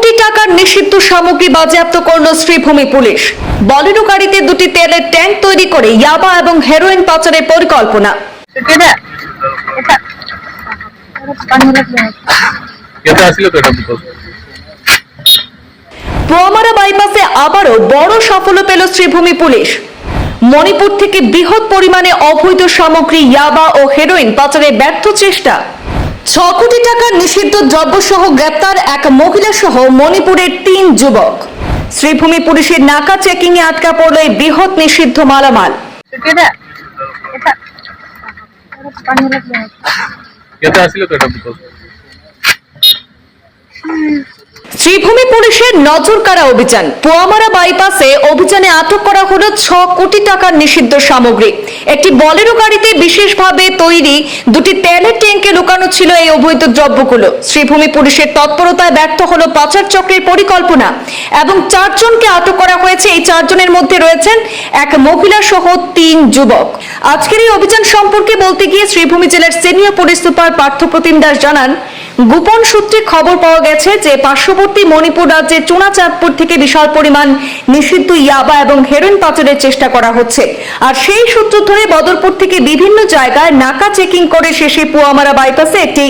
কোটি টাকার নিষিদ্ধ সামগ্রী বাজেয়াপ্ত করল শ্রীভূমি পুলিশ। বলেরো গাড়িতে দুটি তেলের ট্যাঙ্ক তৈরি করে ইয়াবা এবং হেরোইন পাচারের পরিকল্পনা। পোয়ামারা বাইপাসে আবারও বড় সাফল্য পেল শ্রীভূমি পুলিশ। মণিপুর থেকে বৃহৎ পরিমাণে অবৈধ সামগ্রী ইয়াবা ও হেরোইন পাচারের ব্যর্থ চেষ্টা। ছ কোটি টাকার নিষিদ্ধ দ্রব্য সহ গ্রেপ্তার এক মহিলা সহ মণিপুরের তিন যুবক। শ্রীভূমি পুলিশের নাকা চেকিং এ আটকা পড়ল এই বৃহৎ নিষিদ্ধ মালামাল। কেটে আসলে তো এটা শ্রীভূমি পুলিশের নজর কাড়া অভিযান। পোয়ামারা বাইপাসে অভিযানে আটক করা হলো ছ কোটি টাকার নিষিদ্ধ সামগ্রী। একটি বলেরো গাড়িতে বিশেষভাবে তৈরি দুটি তেলের ট্যাঙ্কে লুকানো ছিল এই অবৈধ দ্রব্যগুলো। শ্রীভূমি পুলিশের তৎপরতায় ব্যর্থ হলো পাচার চক্রের পরিকল্পনা এবং চারজনকে আটক করা হয়েছে। এই চারজনের মধ্যে রয়েছেন এক মহিলা সহ তিন যুবক। আজকের এই অভিযান সম্পর্কে বলতে গিয়ে শ্রীভূমি জেলার senior police super Parthapratim Das জানান গোপন সূত্রে খবর পাওয়া গেছে যে পার্শ্ববর্তী মণিপুর রাজ্যের চুনাচাঁদপুর থেকে বিশাল পরিমাণ নিষিদ্ধ ইয়াবা এবং হেরোইন পাচারের চেষ্টা করা হচ্ছে। আর সেই সূত্র ধরে বদরপুর থেকে বিভিন্ন জায়গায় নাকা চেকিং করে শেষে পুয়ামারা বাইপাসে একটি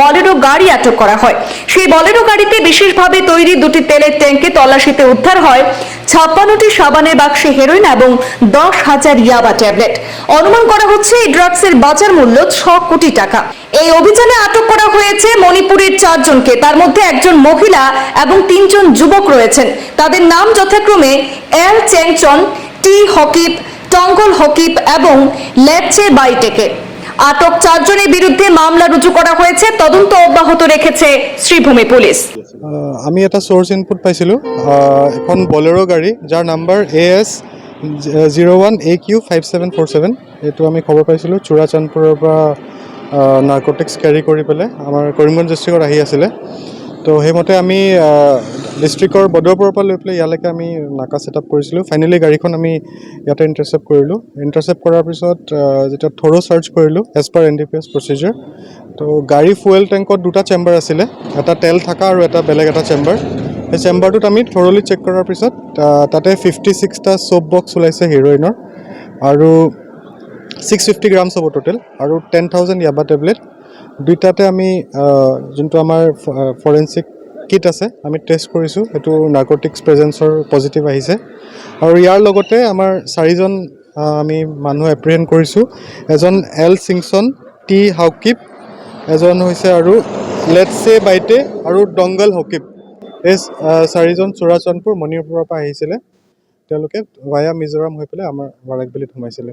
বলেরো গাড়ি আটক করা হয়। সেই বলেরো গাড়িতে বিশেষভাবে তৈরি দুটি তেলের ট্যাঙ্কে তল্লাশিতে উদ্ধার হয় ছাপ্পান্নটি সাবানের বাক্সে হেরোইন এবং দশ হাজার ইয়াবা ট্যাবলেট। অনুমান করা হচ্ছে এই ড্রাগসের বাজার মূল্য ছ কোটি টাকা। এই অভিযানে আটক করা হয়েছে মণিপুরের চারজনকে। তার মধ্যে একজন মহিলা এবং তিনজন যুবক রয়েছেন। তাদের নাম যথাক্রমে এল চেংচন, টি হকিপ, টঙ্গল হকিপ এবং লেপচে বাইটেকে। আটক চারজনের বিরুদ্ধে মামলা রুজু করা হয়েছে। তদন্ত অব্যাহত রেখেছে শ্রীভূমি পুলিশ। আমি এটা সোর্স ইনপুট পাইছিলোঁ। এখন বলেৰ' গাড়ী, যাৰ number A S zero' one A Q five seven four seven এইটো আমি খবৰ পাইছিলোঁ। চূড়াচান্দপুৰৰ পৰা নাৰ্কটিক্স কেৰি কৰি পেলাই আমাৰ কৰিমগঞ্জ ডিষ্ট্ৰিক্টত আহি আছিলে। তো সেইমতে আমি ডিষ্ট্ৰিক্টৰ বদৰপুৰৰ পৰা লৈ পেলাই ইয়ালৈকে আমি নাকা ছেট আপ কৰিছিলোঁ। ফাইনেলি গাড়ীখন আমি ইয়াতে ইণ্টাৰচেপ্ট কৰিলোঁ। ইণ্টাৰচেপ্ট কৰাৰ পিছত যেতিয়া থৰ' চাৰ্চ কৰিলোঁ as per N D P S procedure তো গাড়ী ফুৱেল টেংকত দুটা চেম্বাৰ আছিলে, এটা তেল থকা আৰু এটা বেলেগ এটা চেম্বাৰ সেই চেম্বাৰটোত আমি থৰলি চেক কৰাৰ পিছত তাতে ফিফটি ছিক্সটা চ'প বক্স ওলাইছে হিৰ'ইনৰ আৰু ছিক্স ফিফটি গ্ৰামছ হ'ব টোটেল আৰু টেন থাউজেণ্ড ইয়াবা টেবলেট দুইটাতে আমি যোনটো আমাৰ ফৰেঞ্চিক কিট আছে, আমি টেষ্ট কৰিছোঁ। সেইটো নাৰ্কটিক্স প্ৰেজেঞ্চৰ পজিটিভ আহিছে। আৰু ইয়াৰ লগতে আমাৰ চাৰিজন আমি মানুহ এপ্ৰিহেণ্ড কৰিছোঁ। এজন এল চিংচন টি হাউকিপ, এজন হৈছে আৰু লেটছে বাইটে আৰু ডংগল হকিপ এই চাৰিজন চোৰাচান্দপুৰ মণিপুৰৰ পৰা আহিছিলে। তেওঁলোকে ভায়া মিজোৰাম হৈ পেলাই আমাৰ বাৰাকবেলিত সোমাইছিলে।